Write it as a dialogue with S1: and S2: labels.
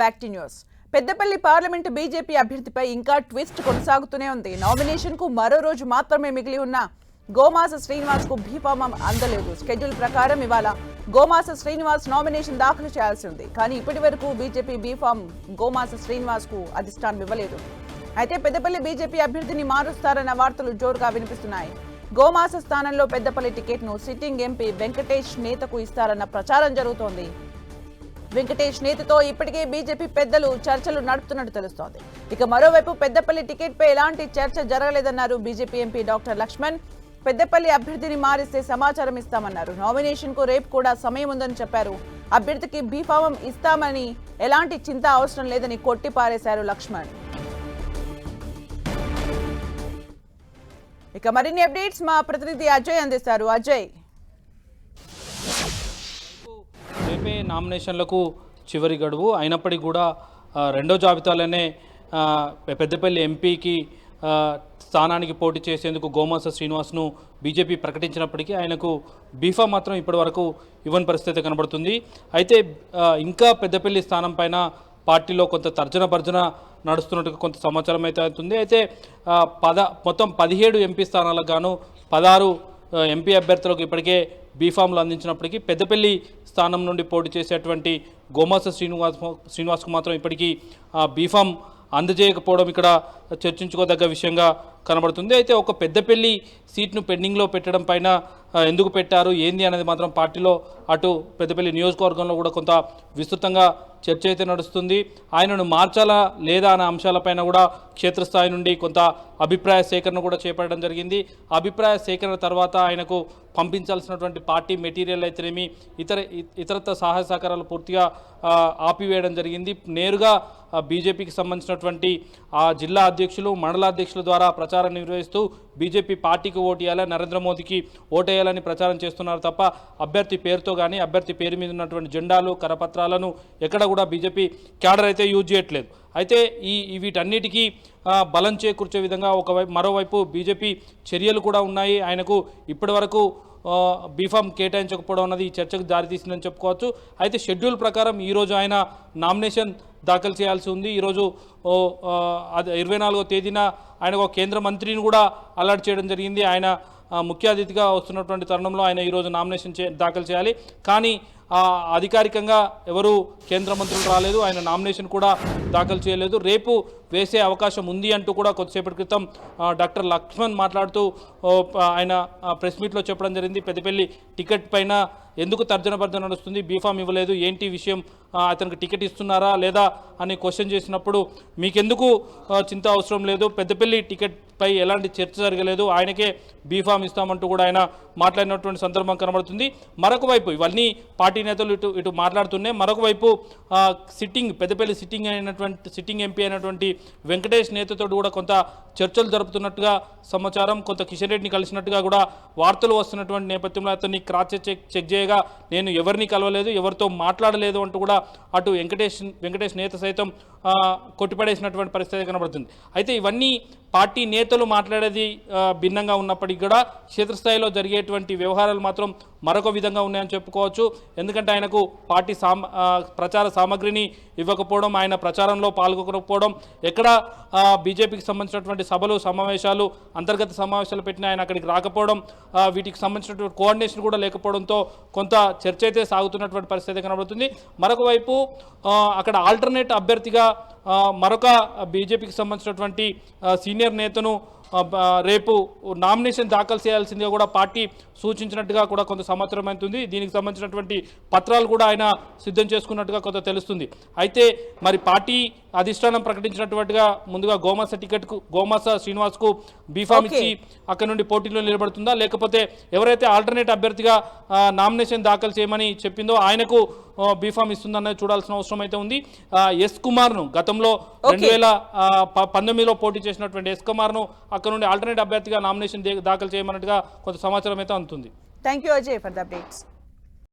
S1: Back to news Peddapalli parliament BJP అభ్యర్థిపై ఇంకా twist కొనసాగుతూనే ఉంది. నామినేషన్కు మరో రోజు మాత్రమే మిగిలి ఉన్న గోమాస శ్రీనివాస్కు భీపామం అందలేదు. షెడ్యూల్ ప్రకారం ఇవాళ గోమాస శ్రీనివాస్ నామినేషన్ దాఖలు చేయాల్సి ఉంది. కానీ ఇప్పటి వరకు బీజేపీ బీఫామ్ గోమాస శ్రీనివాస్కు అధిష్టానం ఇవ్వలేదు. అయితే పెద్దపల్లి బీజేపీ అభ్యర్థిని మారుస్తారన్న వార్తలు జోరుగా వినిపిస్తున్నాయి. గోమాస స్థానంలో పెద్దపల్లి టికెట్ను సిట్టింగ్ ఎంపీ వెంకటేష్ నేతకు ఇస్తారన్న ప్రచారం జరుగుతోంది. వెంకటేష్ నేతతో ఇప్పటికే బీజేపీ పెద్దలు చర్చలు నడుపుతున్నట్టు తెలుస్తోంది. ఇక మరోవైపు పెద్దపల్లి టికెట్పై ఎలాంటి చర్చ జరగలేదన్నారు BJP MP doctor Laxman. Peddapalli అభ్యర్థిని మారిస్తే సమాచారం ఇస్తామన్నారు. నామినేషన్కు రేపు కూడా సమయం ఉందని చెప్పారు. అభ్యర్థికి బీఫామం ఇస్తామని ఎలాంటి చింత అవసరం లేదని కొట్టిపారేశారు లక్ష్మణ్. ఇక మరిన్ని అప్డేట్స్ మా ప్రతినిధి అజయ్ అందిస్తారు. అజయ్.
S2: రేపే నామినేషన్లకు చివరి గడువు. అయినప్పటికీ కూడా రెండో జాబితాలోనే పెద్దపల్లి ఎంపీకి స్థానానికి పోటీ చేసేందుకు గోమాస శ్రీనివాస్ను బీజేపీ ప్రకటించినప్పటికీ ఆయనకు బీఫా మాత్రం ఇప్పటివరకు ఇవ్వని పరిస్థితి కనబడుతుంది. అయితే ఇంకా పెద్దపల్లి స్థానం పైన పార్టీలో కొంత తర్జన భర్జన నడుస్తున్నట్టుగా కొంత సమాచారం అయితే అవుతుంది. అయితే పద మొత్తం పదిహేడు ఎంపీ స్థానాలకు గాను పదహారు ఎంపీ అభ్యర్థులకు ఇప్పటికే బీఫామ్లు అందించినప్పటికీ పెద్దపల్లి స్థానం నుండి పోటీ చేసేటువంటి గోమాస శ్రీనివాస్ శ్రీనివాస్కు మాత్రం ఇప్పటికీ ఆ బీఫామ్ అందజేయకపోవడం ఇక్కడ చర్చించుకోదగ్గ విషయంగా కనబడుతుంది. అయితే ఒక పెద్దపల్లి సీట్ను పెండింగ్లో పెట్టడం పైన ఎందుకు పెట్టారు? ఏంది అనేది మాత్రం పార్టీలో అటు పెద్దపల్లి నియోజకవర్గంలో కూడా కొంత విస్తృతంగా చర్చ అయితే నడుస్తుంది. ఆయనను మార్చాలా లేదా అనే అంశాలపైన కూడా క్షేత్రస్థాయి నుండి కొంత అభిప్రాయ సేకరణ కూడా చేపట్టడం జరిగింది. అభిప్రాయ సేకరణ తర్వాత ఆయనకు పంపించాల్సినటువంటి పార్టీ మెటీరియల్ అయితేనేమి ఇతర ఇతరత్వ సహాయ సహకారాలు పూర్తిగా ఆపివేయడం జరిగింది. నేరుగా బీజేపీకి సంబంధించినటువంటి ఆ జిల్లా అధ్యక్షులు మండలాధ్యక్షుల ద్వారా ప్రచారం నిర్వహిస్తూ బీజేపీ పార్టీకి ఓటేయాలా నరేంద్ర మోదీకి ఓటేయాలని ప్రచారం చేస్తున్నారు తప్ప అభ్యర్థి పేరుతో కానీ అభ్యర్థి పేరు మీద ఉన్నటువంటి జెండాలు కరపత్రాలను ఎక్కడ కూడా బీజేపీ క్యాడర్ అయితే యూజ్ చేయట్లేదు. అయితే ఈ వీటన్నిటికీ బలం చేకూర్చే విధంగా ఒకవైపు మరోవైపు బీజేపీ చర్యలు కూడా ఉన్నాయి. ఆయనకు ఇప్పటివరకు వరకు బీఫామ్ కేటాయించకపోవడం అన్నది ఈ చర్చకు దారితీసిందని చెప్పుకోవచ్చు. అయితే షెడ్యూల్ ప్రకారం ఈరోజు ఆయన నామినేషన్ దాఖలు చేయాల్సి ఉంది. ఈరోజు ఓ, అది ఇరవై నాలుగో తేదీన ఆయన ఒక కేంద్ర మంత్రిని కూడా అలర్ట్ చేయడం జరిగింది. ఆయన ముఖ్య అతిథిగా వస్తున్నటువంటి తరుణంలో ఆయన ఈరోజు నామినేషన్ చే దాఖలు చేయాలి. కానీ అధికారికంగా ఎవరు కేంద్ర మంత్రులు రాలేదు. ఆయన నామినేషన్ కూడా దాఖలు చేయలేదు. రేపు వేసే అవకాశం ఉంది అంటూ కూడా కొద్దిసేపటి క్రితం డాక్టర్ లక్ష్మణ్ మాట్లాడుతూ ఓ, ఆయన ప్రెస్ మీట్లో చెప్పడం జరిగింది. పెద్దపల్లి టికెట్ పైన ఎందుకు తర్జన భర్జన నడుస్తుంది? బీఫామ్ ఇవ్వలేదు. ఏంటి విషయం? అతనికి టికెట్ ఇస్తున్నారా లేదా అని క్వశ్చన్ చేసినప్పుడు మీకెందుకు చింత అవసరం లేదు? పెద్దపల్లి టికెట్ పై ఎలాంటి చర్చ జరగలేదు. ఆయనకే బీఫామ్ ఇస్తామంటూ కూడా ఆయన మాట్లాడినటువంటి సందర్భం కనబడుతుంది. మరొక వైపు ఇవన్నీ పార్టీ నేతలు ఇటు ఇటు మాట్లాడుతున్నాయి. మరొక వైపు సిట్టింగ్ పెద్దపల్లి సిట్టింగ్ అయినటువంటి సిట్టింగ్ ఎంపీ అయినటువంటి వెంకటేష్ నేతతో కూడా కొంత చర్చలు జరుపుతున్నట్టుగా సమాచారం. కొంత కిషన్ రెడ్డిని కలిసినట్టుగా కూడా వార్తలు వస్తున్నటువంటి నేపథ్యంలో అతన్ని క్రాస్ చెక్ చెక్ పైగా నేను ఎవరిని కలవలేదు ఎవరితో మాట్లాడలేదు అంటూ కూడా అటు వెంకటేష్ వెంకటేష్ నేత సైతం కొట్టిపడేసినటువంటి పరిస్థితి కనబడుతుంది. అయితే ఇవన్నీ పార్టీ నేతలు మాట్లాడేది భిన్నంగా ఉన్నప్పటికీ కూడా క్షేత్రస్థాయిలో జరిగేటువంటి వ్యవహారాలు మాత్రం మరొక విధంగా ఉన్నాయని చెప్పుకోవచ్చు. ఎందుకంటే ఆయనకు పార్టీ సామ ప్రచార సామగ్రిని ఇవ్వకపోవడం ఆయన ప్రచారంలో పాల్గొనకపోవడం ఎక్కడ బీజేపీకి సంబంధించినటువంటి సభలు సమావేశాలు అంతర్గత సమావేశాలు పెట్టిన ఆయన అక్కడికి రాకపోవడం వీటికి సంబంధించినటువంటి కోఆర్డినేషన్ కూడా లేకపోవడంతో కొంత చర్చ అయితే సాగుతున్నటువంటి పరిస్థితి కనబడుతుంది. మరొక వైపు అక్కడ ఆల్టర్నేట్ అభ్యర్థిగా మరొక బీజేపీకి సంబంధించినటువంటి సీనియర్ నేతను రేపు నామినేషన్ దాఖలు చేయాల్సిందిగా కూడా పార్టీ సూచించినట్టుగా కూడా కొంత సమాచారం అవుతుంది దీనికి సంబంధించినటువంటి పత్రాలు కూడా ఆయన సిద్ధం చేసుకున్నట్టుగా కొంత తెలుస్తుంది. అయితే మరి పార్టీ అధిష్టానం ప్రకటించినట్టుగా ముందుగా గోమాస టికెట్కు గోమాస శ్రీనివాస్కు బీఫామ్. ఇచ్చి అక్కడ నుండి పోటీలో నిలబడుతుందా? లేకపోతే ఎవరైతే ఆల్టర్నేట్ అభ్యర్థిగా నామినేషన్ దాఖలు చేయమని చెప్పిందో ఆయనకు బీఫామ్ ఇస్తుందన్నది చూడాల్సిన అవసరం అయితే ఉంది. ఎస్ కుమార్ను గతంలో రెండు వేల పంతొమ్మిదిలో పోటీ చేసినటువంటి ఎస్ కుమార్ను అక్కడ నుండి ఆల్టర్నేట్ అభ్యర్థిగా నామినేషన్ దాఖలు చేయమన్నట్టుగా కొంత సమాచారం అయితే అందుతుంది.
S1: Thank you Ajay for the updates